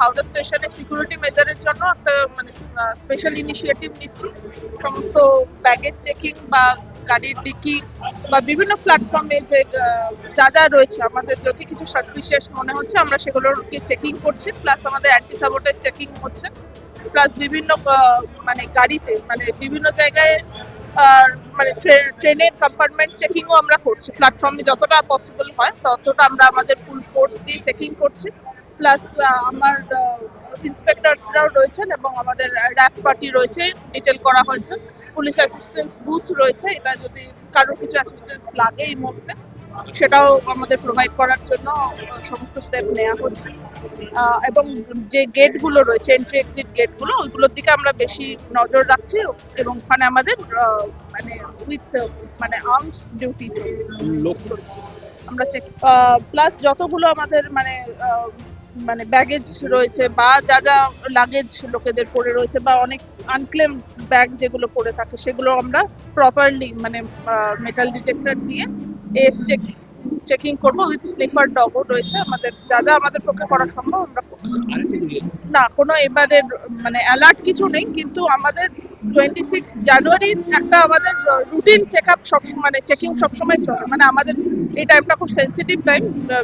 হাওড়া স্টেশনে সিকিউরিটি মেজারের জন্য একটা মানে স্পেশাল ইনিশিয়েটিভ নিচ্ছি। সমস্ত ব্যাগেজ চেকিং বা গাড়ির ডিকি বা বিভিন্ন প্ল্যাটফর্মে যে যা যা রয়েছে, আমাদের যদি কিছু সাসপিশিয়াস মনে হচ্ছে, আমরা সেগুলোকে চেকিং করছি। প্লাস আমাদের অ্যান্টি সাবোটের চেকিং হচ্ছে। প্লাস বিভিন্ন মানে গাড়িতে মানে বিভিন্ন জায়গায় মানে ট্রে- ট্রেনের কম্পার্টমেন্ট চেকিংও আমরা করছি। প্ল্যাটফর্মে যতটা পসিবল হয়, ততটা আমরা আমাদের ফুল ফোর্স দিয়ে চেকিং করছি। প্লাস আমার ইন্সপেক্টরসরাও রয়েছেন এবং আমাদের র্যাপ পার্টি রয়েছে ডিটেল করা হয়েছে। পুলিশ অ্যাসিস্ট্যান্স বুথ রয়েছে এটা যদি কারোর কিছু অ্যাসিস্ট্যান্স লাগে এই মুহূর্তে সেটাও আমাদের প্রোভাইড করার জন্য সমস্ত স্টেপ নেওয়া হচ্ছে। এবং যে গেটগুলো রয়েছে এন্ট্রি এক্সিট গেটগুলো ওইগুলোর দিকে আমরা বেশি নজর রাখছি এবং ওখানে আমাদের মানে উইথ মানে আর্মস ডিউটি আমরা চেক প্লাস যতগুলো আমাদের মানে মানে ব্যাগেজ রয়েছে বা যা যা লাগেজ লোকেদের পড়ে রয়েছে বা অনেক আনক্লেম ব্যাগ যেগুলো পড়ে থাকে, সেগুলো আমরা প্রপারলি মানে মেটাল ডিটেক্টর দিয়ে এস চেক চেকিং করব উইথ স্নিফার ডগও রয়েছে আমাদের, যা যা আমাদের পক্ষে করা সম্ভব আমরা করছি। না, কোনো এবারের মানে অ্যালার্ট কিছু নেই, কিন্তু আমাদের টোয়েন্টি সিক্স জানুয়ারি একটা আমাদের রুটিন চেক আপ সব মানে চেকিং সবসময় চলে। মানে আমাদের এই টাইমটা খুব সেন্সিটিভ টাইম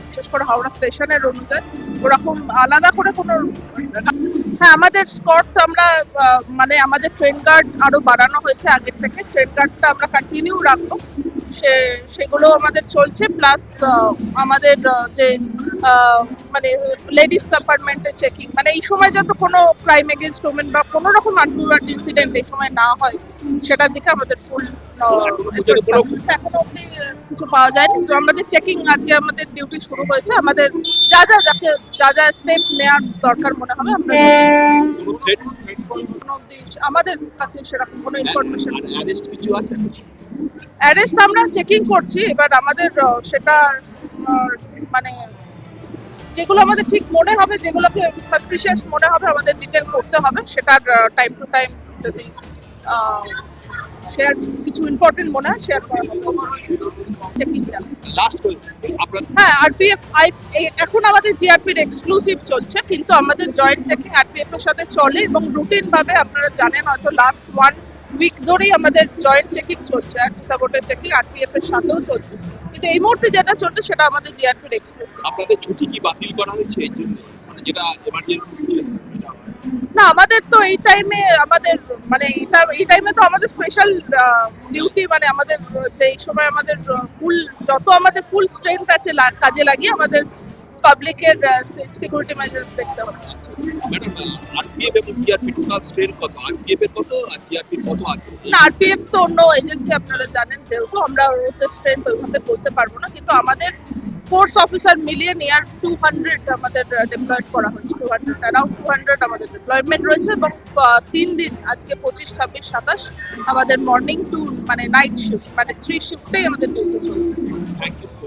বিশেষ করে হাওড়া স্টেশনের অনুযায়ী। ওরকম আলাদা করে কোনো হ্যাঁ আমাদের স্কট আমরা মানে আমাদের ট্রেন গার্ড আরও বাড়ানো হয়েছে আগের থেকে। ট্রেন গার্ডটা আমরা কন্টিনিউ রাখব। সে, সেগুলো আমাদের চলছে। প্লাস আমাদের যে মানে লেডিস কম্পার্টমেন্টের চেকিং মানে এই সময় যাতে কোনো ক্রাইম এগেনস্ট ওমেন বা কোনো রকম আনটুয়ার্ড ইনসিডেন্ট এই সময় না হয় সেটার দিকে আমাদের ফুল এখনও কোনো- এখনও অব্দি কিছু পাওয়া যায়নি। তো আমাদের চেকিং আজকে আমাদের ডিউটি শুরু হয়েছে। আমাদের যা যা যাকে যা যা স্টেপ নেওয়ার দরকার মনে হবে আমরা আমাদের কাছে সেরকম কোনো ইনফরমেশন অ্যারেস্ট কিছু আছে? অ্যারেস্ট আমরা চেকিং করছি এবার আমাদের সেটা মানে যেগুলো আমাদের ঠিক মনে হবে যেগুলোকে সাসপিশিয়াস মনে হবে আমাদের ডিটেল করতে হবে সেটার টাইম টু টাইম যদি শেয়ার কিছু ইম্পর্টেন্ট মনে হয় শেয়ার করা চেকিং হ্যাঁ আরপিএফ আই এখন আমাদের জিআরপির এক্সক্লুসিভ চলছে কিন্তু আমাদের জয়েন্ট চেকিং আরপিএফ এর সাথে চলে এবং রুটিন ভাবে আপনারা জানেন হয়তো লাস্ট ওয়ান উইক ধরেই আমাদের জয়েন্ট চেকিং চলছে সাপোর্টের চেকিং আরপিএফ এর সাথেও চলছে। কিন্তু এই মুহূর্তে যেটা চলছে সেটা আমাদের জিআরপির এক্সপ্রেস আপনাদের ছুটি কি বাতিল করা হয়েছে এই জন্য? মানে যেটা এমার্জেন্সি সিচুয়েশন না আমাদের তো এই টাইমে আমাদের মানে এটা এই টাইমে তো আমাদের স্পেশাল ডিউটি মানে আমাদের যে এই সময় আমাদের ফুল যত আমাদের ফুল স্ট্রেংথ আছে কাজে লাগিয়ে আমাদের পাবলিকের সিকিউরিটি মেজার্স দেখতে হবে। না আরপিএফ তো অন্য এজেন্সি আপনারা জানেন যেহেতু আমরা ওদের স্ট্রেংথ ওইভাবে বলতে পারব না কিন্তু আমাদের ফোর্স অফিসার মিলিয়ে নিয়ার টু হান্ড্রেড আমাদের ডিপ্লয়েড করা হয়েছে। Two hundred around two hundred আমাদের ডিপ্লয়মেন্ট রয়েছে এবং তিন দিন আজকে পঁচিশ ছাব্বিশ সাতাশ আমাদের মর্নিং টু মানে নাইট শিফট মানে থ্রি শিফটেই আমাদের ডিউটি চলছে। Thank you so